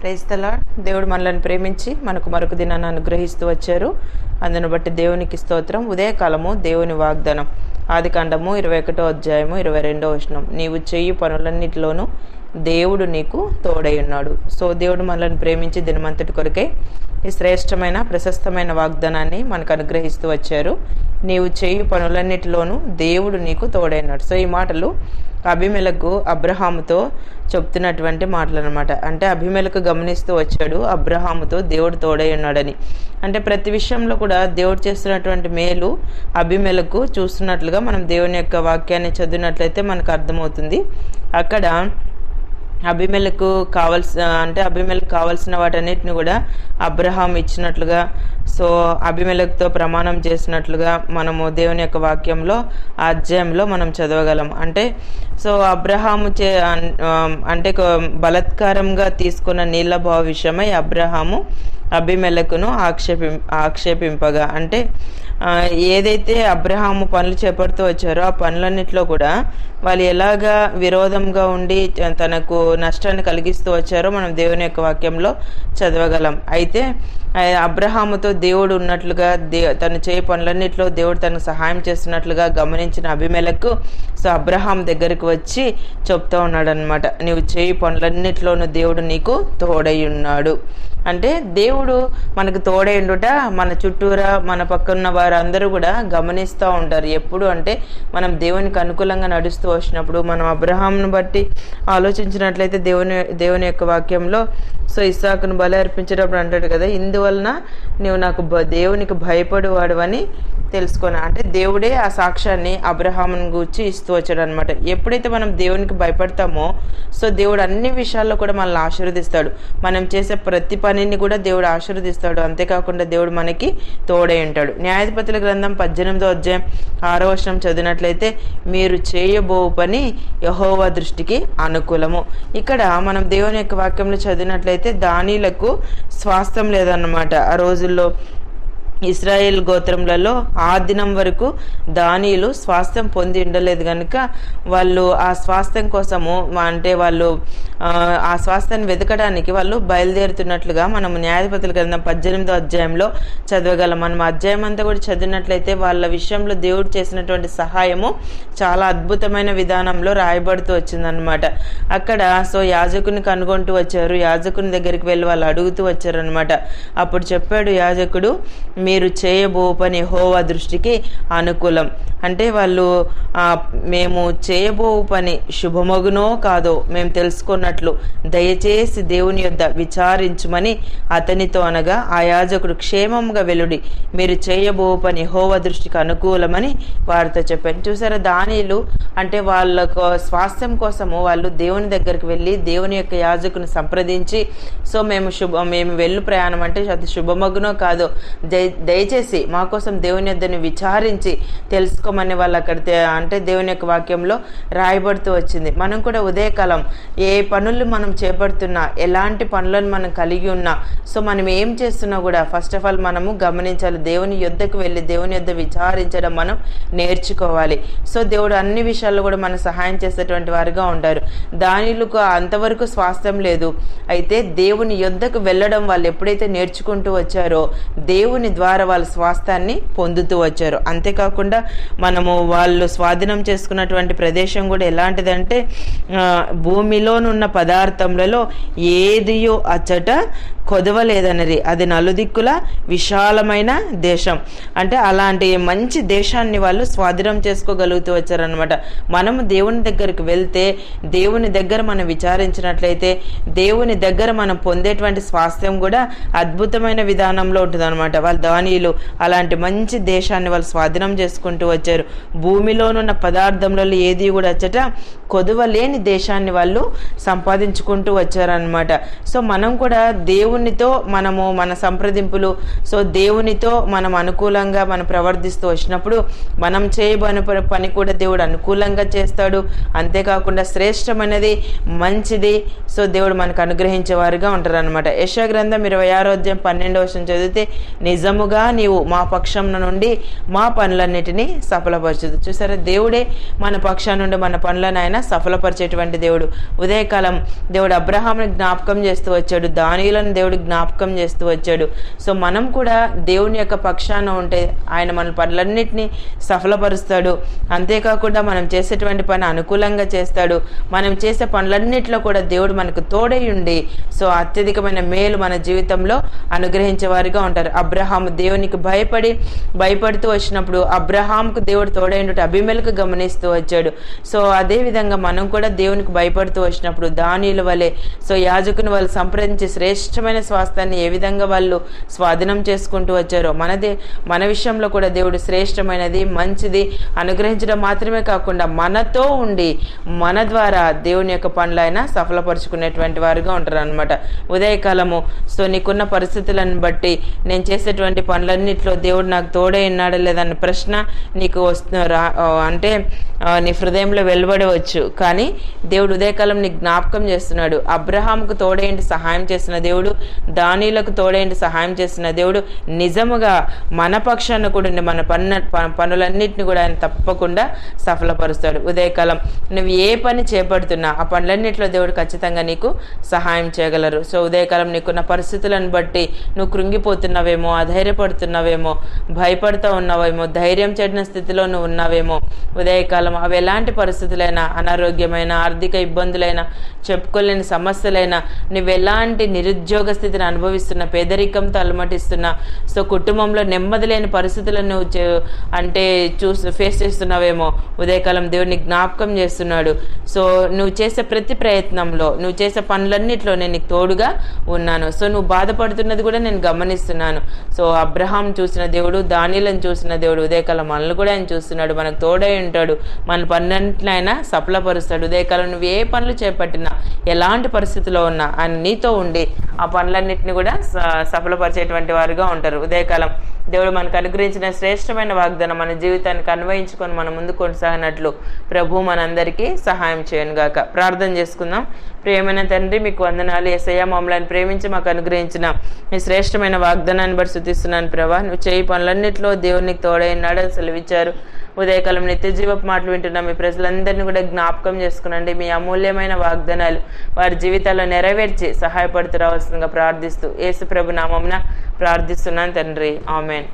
క్రైస్తలా దేవుడు మనల్ని ప్రేమించి మనకు మరొక దినాన్ని అనుగ్రహిస్తూ వచ్చారు. అందును బట్టి దేవునికి స్తోత్రం. ఉదయకాలము దేవుని వాగ్దానం. ఆది కాండము ఇరవై ఒకటో అధ్యాయము ఇరవై రెండో వచనం. నీవు చెయ్యి పనులన్నిటిలోనూ దేవుడు నీకు తోడై ఉన్నాడు. సో దేవుడు మనల్ని ప్రేమించి దినమంతటి కొరకై ఈ శ్రేష్టమైన ప్రశస్తమైన వాగ్దానాన్ని మనకు అనుగ్రహిస్తూ వచ్చారు. నీవు చేయు పనులన్నిటిలోనూ దేవుడు నీకు తోడైనాడు సో ఈ మాటలు అభిమెలకు అబ్రహాముతో చెప్తున్నటువంటి మాటలు అనమాట అంటే అభిమెలకు గమనిస్తూ వచ్చాడు అబ్రహాముతో దేవుడు తోడై ఉన్నాడని. అంటే ప్రతి విషయంలో కూడా దేవుడు చేస్తున్నటువంటి మేలు అభిమెలకు చూస్తున్నట్లుగా మనం దేవుని యొక్క వాక్యాన్ని చదివినట్లయితే మనకు అర్థమవుతుంది. అక్కడ అభిమెలకు కావలసిన అంటే అభిమెలకు కావలసిన వాటన్నిటిని కూడా అబ్రహాం ఇచ్చినట్లుగా సో అభిమేలకుతో ప్రమాణం చేసినట్లుగా మనము దేవుని యొక్క వాక్యంలో ఆ అధ్యాయంలో మనం చదవగలం. అంటే సో అబ్రహాము చే అంటే బలత్కారంగా తీసుకున్న నీళ్ళ భావ విషయమై అబ్రహాము అభిమెలకును ఆక్షేపి ఆక్షేపింపగా. అంటే ఏదైతే అబ్రహాము పనులు చేపడుతూ వచ్చారో ఆ పనులన్నింటిలో కూడా వాళ్ళు ఎలాగా విరోధంగా ఉండి తనకు నష్టాన్ని కలిగిస్తూ వచ్చారో మనం దేవుని యొక్క వాక్యంలో చదవగలం. అయితే అబ్రహాముతో దేవుడు ఉన్నట్లుగా దే తను చేయ పనులన్నింటిలో దేవుడు తనకు సహాయం చేస్తున్నట్లుగా గమనించిన అభిమేలకు సో అబ్రహాం దగ్గరికి వచ్చి చెప్తా ఉన్నాడు అనమాట నీవు చేయి పనులన్నింటిలోనూ దేవుడు నీకు తోడై ఉన్నాడు. అంటే దేవుడు మనకు తోడై ఉండుట మన చుట్టూరా మన పక్కన వారు వారందరూ కూడా గమనిస్తూ ఉంటారు. ఎప్పుడు అంటే మనం దేవునికి అనుకూలంగా నడుస్తూ వచ్చినప్పుడు మనం అబ్రహాంను బట్టి ఆలోచించినట్లయితే దేవుని దేవుని యొక్క వాక్యంలో సో ఇస్సాకును బలి అర్పించేటప్పుడు అంటాడు కదా ఇందువలన నువ్వు నాకు దేవునికి భయపడేవాడు అని తెలుసుకొని అంటే దేవుడే ఆ సాక్ష్యాన్ని అబ్రహాముని గూర్చి ఇస్తూ వచ్చాడు అనమాట ఎప్పుడైతే మనం దేవునికి భయపడతామో సో దేవుడు అన్ని విషయాల్లో కూడా మనల్ని ఆశీర్వదిస్తాడు. మనం చేసే ప్రతి పనిని కూడా దేవుడు ఆశీర్వదిస్తాడు. అంతేకాకుండా దేవుడు మనకి తోడై ఉంటాడు. న్యాయాధిపతుల గ్రంథం పద్దెనిమిదో అధ్యాయం ఆరో వర్షం చదివినట్లయితే మీరు చేయబో పని యహోవా దృష్టికి అనుకూలము. ఇక్కడ మనం దేవుని యొక్క వాక్యంలో చదివినట్లయితే దానిలకు స్వాస్థ్యం లేదన్నమాట. ఆ రోజుల్లో ఇస్రాయేల్ గోత్రములలో ఆ దినం వరకు దానిలు స్వాస్థ్యం పొంది ఉండలేదు కనుక వాళ్ళు ఆ స్వాస్థ్యం కోసము అంటే వాళ్ళు ఆ స్వాస్థ్యాన్ని వెతకడానికి వాళ్ళు బయలుదేరుతున్నట్లుగా మనం న్యాయపతులు కింద పద్దెనిమిదో అధ్యాయంలో చదవగలం. మనం అధ్యాయం అంతా కూడా చదివినట్లయితే వాళ్ళ విషయంలో దేవుడు చేసినటువంటి సహాయము చాలా అద్భుతమైన విధానంలో రాయబడుతూ వచ్చిందనమాట అక్కడ సో యాజకుని కనుగొంటూ వచ్చారు. యాజకుని దగ్గరికి వెళ్ళి వాళ్ళు అడుగుతూ వచ్చారనమాట అప్పుడు చెప్పాడు యాజకుడు మీరు చేయబో పని హోవా దృష్టికి అనుకూలం. అంటే వాళ్ళు మేము చేయబో పని శుభమగునో కాదో మేము తెలుసుకున్నట్లు దయచేసి దేవుని యొద్ద విచారించుమని అతనితో అనగా ఆ యాజకుడు క్షేమంగా వెలుడి. మీరు చేయబో పని హోవ దృష్టికి అనుకూలమని వారితో చెప్పాను. చూసారా దానిలు అంటే వాళ్ళకు స్వాస్థ్యం కోసము వాళ్ళు దేవుని దగ్గరికి వెళ్ళి దేవుని యొక్క యాజకుని సంప్రదించి సో మేము శుభ మేము వెళ్ళు ప్రయాణం అంటే అది శుభమగునో కాదో దయ దయచేసి మా కోసం దేవుని యొద్దని విచారించి తెలుసుకోమని వాళ్ళు అక్కడ అంటే దేవుని యొక్క వాక్యంలో రాయబడుతూ వచ్చింది. మనం కూడా ఉదయకాలం ఏ పనులు మనం చేపడుతున్నా ఎలాంటి పనులను మనం కలిగి ఉన్నా సో మనం ఏం చేస్తున్నా కూడా ఫస్ట్ ఆఫ్ ఆల్ మనము గమనించాలి. దేవుని యొద్దకు వెళ్ళి దేవుని యొద్ద విచారించడం మనం నేర్చుకోవాలి. సో దేవుడు అన్ని విషయాల్లో కూడా మన సహాయం చేసేటువంటి వారుగా ఉంటారు. దానిలకు అంతవరకు స్వాస్థ్యం లేదు. అయితే దేవుని యొద్దకు వెళ్ళడం వాళ్ళు ఎప్పుడైతే నేర్చుకుంటూ వచ్చారో దేవుని ద్వారా ద్వారా వాళ్ళ స్వాస్థాన్ని పొందుతూ వచ్చారు. అంతేకాకుండా మనము వాళ్ళు స్వాధీనం చేసుకున్నటువంటి ప్రదేశం కూడా ఎలాంటిదంటే భూమిలోనున్న పదార్థములలో ఏదియో అచ్చట కొదవలేదన్నది. అది నలుదిక్కుల విశాలమైన దేశం. అంటే అలాంటి మంచి దేశాన్ని వాళ్ళు స్వాధీనం చేసుకోగలుగుతూ వచ్చారనమాట మనము దేవుని దగ్గరికి వెళ్తే దేవుని దగ్గర మనం విచారించినట్లయితే దేవుని దగ్గర మనం పొందేటువంటి స్వాస్థ్యం కూడా అద్భుతమైన విధానంలో ఉంటుందన్నమాట. వాళ్ళ దానిలు అలాంటి మంచి దేశాన్ని వాళ్ళు స్వాధీనం చేసుకుంటూ వచ్చారు. భూమిలోనున్న పదార్థంలో ఏది కూడా వచ్చట కొదవలేని దేశాన్ని వాళ్ళు సంపాదించుకుంటూ వచ్చారనమాట సో మనం కూడా దేవుని దేవునితో మనము మన సంప్రదింపులు సో దేవునితో మనం అనుకూలంగా మనం ప్రవర్తిస్తూ వచ్చినప్పుడు మనం చేయబోని పని కూడా దేవుడు అనుకూలంగా చేస్తాడు. అంతేకాకుండా శ్రేష్టమైనది మంచిది సో దేవుడు మనకు అనుగ్రహించేవారుగా ఉంటారు అనమాట యశగ్రంథం ఇరవై ఆరో అధ్యాయం పన్నెండవ వర్షం చదివితే నిజముగా నీవు మా పక్షం నుండి మా పనులన్నిటినీ సఫలపరచదు చూసారా? దేవుడే మన పక్షం నుండి మన పనులను ఆయన సఫలపరిచేటువంటి దేవుడు. ఉదయకాలం దేవుడు అబ్రహాంని జ్ఞాపకం చేస్తూ వచ్చాడు. దానిలను దేవుడు జ్ఞాపకం చేస్తూ వచ్చాడు. సో మనం కూడా దేవుని యొక్క పక్షాన ఉంటే ఆయన మన పనులన్నింటినీ సఫలపరుస్తాడు. అంతేకాకుండా మనం చేసేటువంటి పని అనుకూలంగా చేస్తాడు. మనం చేసే పనులన్నిటిలో కూడా దేవుడు మనకు తోడై ఉండి సో అత్యధికమైన మేలు మన జీవితంలో అనుగ్రహించేవారుగా ఉంటారు. అబ్రహాం దేవునికి భయపడి భయపడుతూ వచ్చినప్పుడు అబ్రహాంకు దేవుడు తోడైనట్టు అభిమేలకు గమనిస్తూ వచ్చాడు. సో అదే విధంగా మనం కూడా దేవునికి భయపడుతూ వచ్చినప్పుడు దానిల వలె సో యాజకుని వాళ్ళు సంప్రదించి శ్రేష్టమైన స్వాస్థాన్ని ఏ విధంగా వాళ్ళు స్వాధీనం చేసుకుంటూ వచ్చారో మనదే మన విషయంలో కూడా దేవుడు శ్రేష్టమైనది మంచిది అనుగ్రహించడం మాత్రమే కాకుండా మనతో ఉండి మన ద్వారా దేవుని యొక్క పనులు ఆయన సఫలపరుచుకునేటువంటి వారుగా ఉంటారు అనమాట ఉదయకాలము సో నీకున్న పరిస్థితులను బట్టి నేను చేసేటువంటి పనులన్నింటిలో దేవుడు నాకు తోడే ఉన్నాడా లేదన్న ప్రశ్న నీకు వస్తు రా అంటే నీ హృదయంలో వెలువడవచ్చు. కానీ దేవుడు ఉదయకాలం నీ జ్ఞాపకం చేస్తున్నాడు. అబ్రహాంకు తోడేంటి సహాయం చేసిన దేవుడు దానిలకు తోడేంటి సహాయం చేసిన దేవుడు నిజముగా మన పక్షాన కూడా మన పన్ను ప- పనులన్నింటిని కూడా ఆయన తప్పకుండా సఫలపరుస్తాడు. ఉదయకాలం నువ్వు ఏ పని చేపడుతున్నా ఆ పనులన్నింటిలో దేవుడు ఖచ్చితంగా నీకు సహాయం చేయగలరు. సో ఉదయకాలం నీకున్న పరిస్థితులను బట్టి నువ్వు కృంగిపోతున్నావేమో అధైర్యపడుతున్నావేమో భయపడుతూ ఉన్నావేమో ధైర్యం చెడిన స్థితిలో నువ్వు ఉన్నావేమో ఉదయకాలం అవి ఎలాంటి పరిస్థితులైనా అనారోగ్యమైన ఆర్థిక ఇబ్బందులైనా చెప్పుకోలేని సమస్యలైనా నువ్వు ఎలాంటి నిరుద్యోగ స్థితిని అనుభవిస్తున్న పేదరికంతో అలమటిస్తున్నా సో కుటుంబంలో నెమ్మది లేని పరిస్థితులను నువ్వు అంటే చూసి ఫేస్ చేస్తున్నావేమో ఉదయకాలం దేవుడిని జ్ఞాపకం చేస్తున్నాడు. సో నువ్వు చేసే ప్రతి ప్రయత్నంలో నువ్వు చేసే పనులన్నిట్లో నేను నీకు తోడుగా ఉన్నాను. సో నువ్వు బాధపడుతున్నది కూడా నేను గమనిస్తున్నాను. సో అబ్రహాం చూసిన దేవుడు దానిలను చూసిన దేవుడు ఉదయకాలం మనల్ని కూడా ఆయన చూస్తున్నాడు. మనకు తోడై ఉంటాడు. మన పన్నెంటినైనా సఫలపరుస్తాడు. ఉదయకాలం నువ్వు ఏ పనులు చేపట్టినా ఎలాంటి పరిస్థితిలో ఉన్నా ఆయన నీతో ఉండి ఆ పనులన్నింటినీ కూడా స- సఫలపరిచేటువంటి వారుగా ఉంటారు. ఉదయకాలం దేవుడు మనకు అనుగ్రహించిన శ్రేష్టమైన వాగ్దానం మన జీవితానికి అన్వయించుకొని మనం ముందు కొనసాగినట్లు ప్రభు మనందరికీ సహాయం చేయను గాక. ప్రార్థన చేసుకుందాం. ప్రేమైన తండ్రి మీకు వందనాలు. ఎసయ్య మమ్మల్ని ప్రేమించి మాకు అనుగ్రహించిన మీ శ్రేష్టమైన వాగ్దానాన్ని బట్టి శుతిస్తున్నాను ప్రభా. నువ్వు చేయి పనులన్నింటిలో దేవునికి తోడైనాడని సెలవిచ్చారు. ఉదయకాలం నిత్య జీవపు మాటలు వింటున్న. మీ ప్రజలందరినీ కూడా జ్ఞాపకం చేసుకునండి. మీ అమూల్యమైన వాగ్దానాలు వారి జీవితాల్లో నెరవేర్చి సహాయపడుతూ ప్రార్థిస్తూ యేసు ప్రభు నామమున ప్రార్థిస్తున్నాను తండ్రి. ఆమెన్.